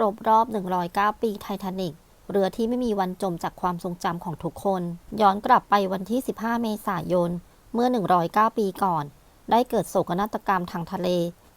รบรอบ 109 ปีไททานิกเรือที่ไม่มีวันจมจากความทรงจำของทุกคน ย้อนกลับไปวันที่ 15 เมษายน เมื่อ 109 ปีก่อน ได้เกิดโศกนาฏกรรมทางทะเล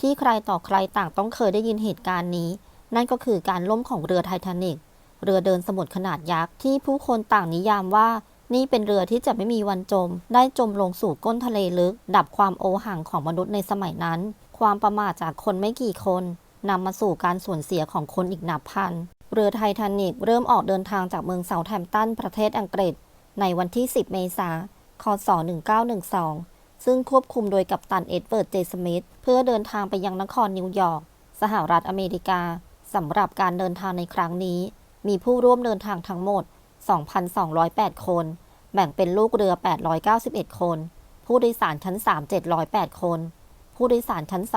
ที่ใครต่อใครต่างต้องเคยได้ยินเหตุการณ์นี้ นั่นก็คือการล่มของเรือไททานิกเรือเดินสมุทรขนาดยักษ์ที่ผู้คนต่างนิยามว่า นี่เป็นเรือที่จะไม่มีวันจม ได้จมลงสู่ก้นทะเลลึก ดับความโอหังของมนุษย์ในสมัยนั้น ความประมาทจากคนไม่กี่คน นำมาสู่การสูญเสียของคนอีกนับพัน เรือไททานิกเริ่มออกเดินทางจากเมืองเซาแฮมป์ตันประเทศอังกฤษ ในวันที่ 10 เมษายน คศ 1912 ซึ่งควบคุมโดยกัปตันเอ็ดเวิร์ด เจสมิธ เพื่อเดินทางไปยังนครนิวยอร์ก สหรัฐอเมริกา สำหรับการเดินทางในครั้งนี้ มีผู้ร่วมเดินทางทั้งหมด 2,208 คน แบ่งเป็นลูกเรือ 891 คน ผู้โดยสารชั้น 3 708 คน ผู้โดยสารชั้น 2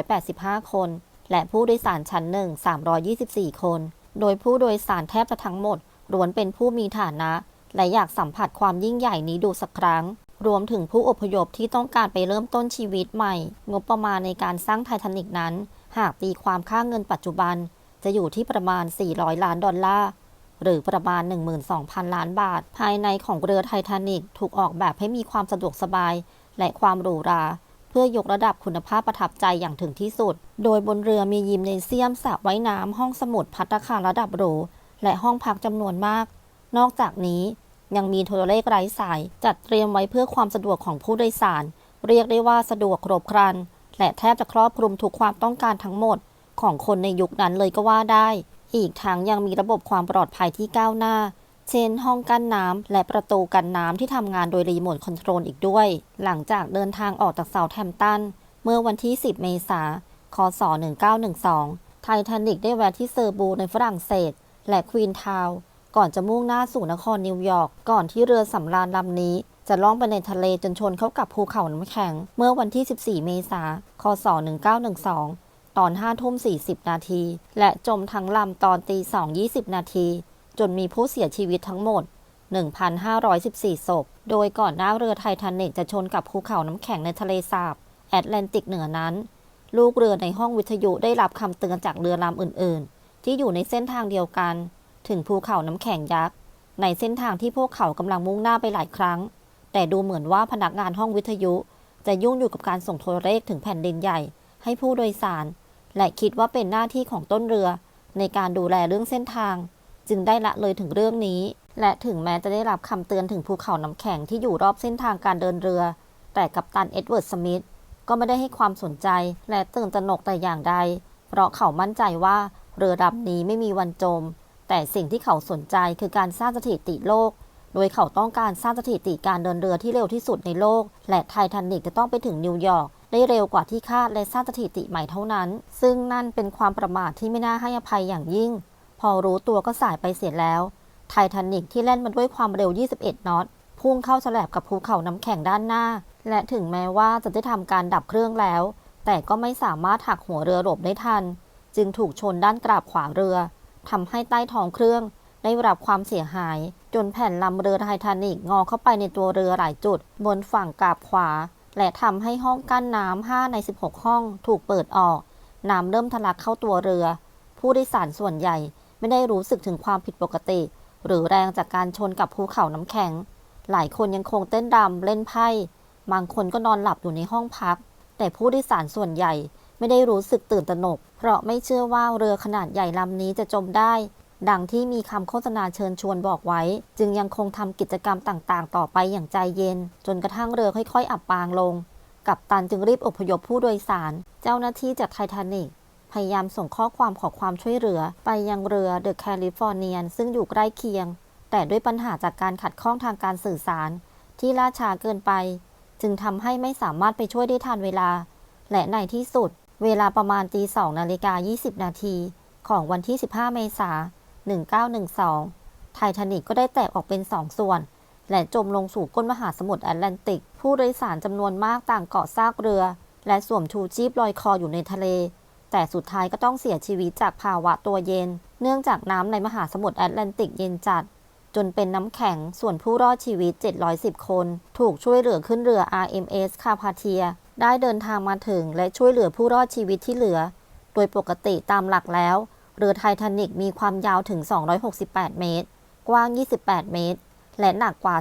285 คน และผู้โดยสารชั้น1 324 คน โดยผู้โดยสารแทบจะทั้งหมดล้วนเป็นผู้มีฐานะ และอยากสัมผัสความยิ่งใหญ่นี้ดูสักครั้ง รวมถึงผู้อพยพที่ต้องการไปเริ่มต้นชีวิตใหม่ งบประมาณในการสร้างไททานิกนั้น หากตีความค่าเงินปัจจุบัน จะอยู่ที่ประมาณ 400 ล้านดอลลาร์หรือประมาณ 12,000 ล้านบาท ภายในของเรือไททานิกถูกออกแบบให้มีความสะดวกสบาย และความหรูหรา เพื่อยกระดับคุณภาพประทับใจอย่างถึงที่สุด โดยบนเรือมียิมเนเซียมสระว่ายน้ำห้องสมุดพัตตาคารระดับหรูและห้องพักจำนวนมาก นอกจากนี้ยังมีโทรเลขไร้สาย จัดเตรียมไว้เพื่อความสะดวกของผู้โดยสาร เรียกได้ว่าสะดวกครบครัน และแทบจะครอบคลุมทุกความต้องการทั้งหมด ของคนในยุคนั้นเลยก็ว่าได้ อีกทั้งยังมีระบบความปลอดภัยที่ก้าวหน้า เช่นห้องกั้นน้ำและประตูกันน้ำที่ทำงานโดยรีโมทคอนโทรลอีกด้วย หลังจากเดินทางออกจากเซาแฮมป์ตัน เมื่อวันที่ 10 เมษายน คศ 1912 ไททานิกได้แวะที่เซอร์บูในฝรั่งเศส และควีนทาวก่อนจะมุ่งหน้าสู่นครนิวยอร์ก ก่อนที่เรือสำราญลำนี้ จะล่องไปในทะเลจนชนเข้ากับภูเขาน้ำแข็ง เมื่อวันที่ 14 เมษายน คศ 1912 ตอน5ทุ่ม40 นาที และจมทั้งลำตอนตี2 20 นาที จนมีผู้เสียชีวิตทั้งหมด 1,514 ศพ โดยก่อนหน้าเรือไททานิกจะชนกับภูเขาน้ำแข็งในทะเลสาบ แอตแลนติกเหนือนั้น ลูกเรือในห้องวิทยุได้รับคำเตือนจากเรือลำอื่น ๆ ที่อยู่ในเส้นทางเดียวกัน ถึงภูเขาน้ำแข็งยักษ์ ในเส้นทางที่พวกเขากำลังมุ่งหน้าไปหลายครั้ง แต่ดูเหมือนว่าพนักงานห้องวิทยุ จะยุ่งอยู่กับการส่งโทรเลขถึงแผ่นดินใหญ่ ให้ผู้โดยสาร และคิดว่าเป็นหน้าที่ของต้นเรือ ในการดูแลเรื่องเส้นทาง จึงได้ละเลยถึงเรื่องนี้ และถึงแม้จะได้รับคำเตือนถึงภูเขาน้ำแข็งที่อยู่รอบเส้นทางการเดินเรือ แต่กัปตันเอ็ดเวิร์ดสมิธก็ไม่ได้ให้ความสนใจและตื่นตระหนกแต่อย่างใด เพราะเขามั่นใจว่าเรือลำนี้ไม่มีวันจม แต่สิ่งที่เขาสนใจคือการสร้างสถิติโลก โดยเขาต้องการสร้างสถิติการเดินเรือที่เร็วที่สุดในโลก และไททานิกจะต้องไปถึงนิวยอร์กได้เร็วกว่าที่คาดและสร้างสถิติใหม่เท่านั้น ซึ่งนั่นเป็นความประมาทที่ไม่น่าให้อภัยอย่างยิ่ง พอรู้ตัวก็สายไปเสียแล้ว ไททานิกที่แล่นมาด้วยความเร็ว 21 นอตพุ่งเข้าแฉลบกับภูเขาน้ำแข็งด้านหน้า และถึงแม้ว่าจะได้ทำการดับเครื่องแล้ว แต่ก็ไม่สามารถหักหัวเรือหลบได้ทัน จึงถูกชนด้านกราบขวาเรือทำให้ใต้ท้องเครื่องได้รับความเสียหาย จนแผ่นลำเรือไททานิกงอเข้าไปในตัวเรือหลายจุด บนฝั่งกราบขวา และทำให้ห้องกั้นน้ำ5ใน 16 ห้องถูกเปิดออก น้ำเริ่มทะลักเข้าตัวเรือ ผู้โดยสารส่วนใหญ่ ไม่ได้รู้สึกถึงความผิดปกติ หรือแรงจากการชนกับภูเขาน้ำแข็ง หลายคนยังคงเต้นรำเล่นไพ่ บางคนก็นอนหลับอยู่ในห้องพัก แต่ผู้โดยสารส่วนใหญ่ไม่ได้รู้สึกตื่นตระหนก เพราะไม่เชื่อว่าเรือขนาดใหญ่ลำนี้จะจมได้ ดังที่มีคำโฆษณาเชิญชวนบอกไว้ จึงยังคงทำกิจกรรมต่างๆ ต่อไปอย่างใจเย็น จนกระทั่งเรือค่อย ๆ อับปางลง กัปตันจึงรีบอพยพผู้โดยสาร เจ้าหน้าที่จากไททานิก พยายามส่งข้อความขอความช่วยเหลือ ไปยังเรือเดอะแคลิฟอร์เนียนซึ่งอยู่ใกล้เคียง แต่ด้วยปัญหาจากการขัดข้องทางการสื่อสาร ที่ล่าช้าเกินไป จึงทำให้ไม่สามารถไปช่วยได้ทันเวลา และในที่สุด เวลาประมาณตี2นาฬิกา 20 นาที ของวันที่ 15 เมษายน 1912 ไททานิกก็ได้แตกออกเป็นสองส่วน และจมลงสู่ก้นมหาสมุทรแอตแลนติก ผู้โดยสารจำนวนมากต่างเกาะซากเรือ และสวมชูชีพลอยคออยู่ในทะเล แต่สุดท้ายก็ต้องเสียชีวิตจากภาวะตัวเย็น เนื่องจากน้ำในมหาสมุทรแอตแลนติกเย็นจัด จนเป็นน้ำแข็งส่วนผู้รอดชีวิต 710 คน ถูกช่วยเหลือขึ้นเรือ RMS คาพาเทีย ได้เดินทางมาถึงและช่วยเหลือผู้รอดชีวิตที่เหลือ โดยปกติตามหลักแล้ว เรือไททานิกมีความยาวถึง 268 เมตร กว้าง 28 เมตร และหนักกว่า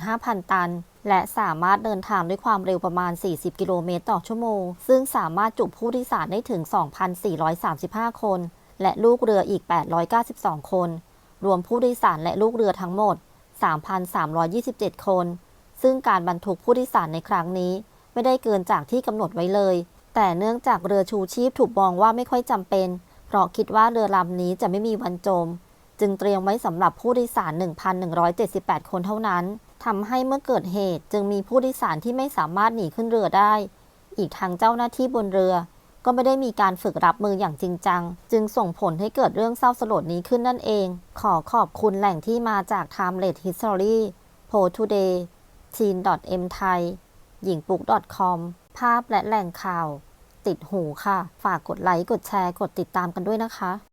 45,000 ตัน และสามารถเดินทางด้วยความเร็วประมาณ 40 กิโลเมตรต่อชั่วโมง ซึ่งสามารถจุผู้โดยสารได้ถึง 2,435 คน และลูกเรืออีก 892 คน รวมผู้โดยสารและลูกเรือทั้งหมด 3,327 คน ซึ่งการบรรทุกผู้โดยสารในครั้งนี้ ไม่ได้เกินจากที่กำหนดไว้เลย แต่เนื่องจากเรือชูชีพถูกมองว่าไม่ค่อยจำเป็น เพราะคิดว่าเรือลำนี้จะไม่มีวันจม จึงเตรียมไว้สำหรับผู้โดยสาร 1,178 คนเท่านั้นทำให้เมื่อเกิดเหตุจึงมีผู้โดยสารที่ไม่สามารถหนีขึ้นเรือได้ อีกทางเจ้าหน้าที่บนเรือ ก็ไม่ได้มีการฝึกรับมืออย่างจริงจัง จึงส่งผลให้เกิดเรื่องเศร้าสลดนี้ขึ้นนั่นเอง ขอขอบคุณแหล่งที่มาจาก Timeless History p o Today teen m thai หญิงปุก .com ภาพและแหล่งข่าว ติดหูค่ะ ฝากกดไลค์ กดแชร์ กดติดตามกันด้วยนะคะ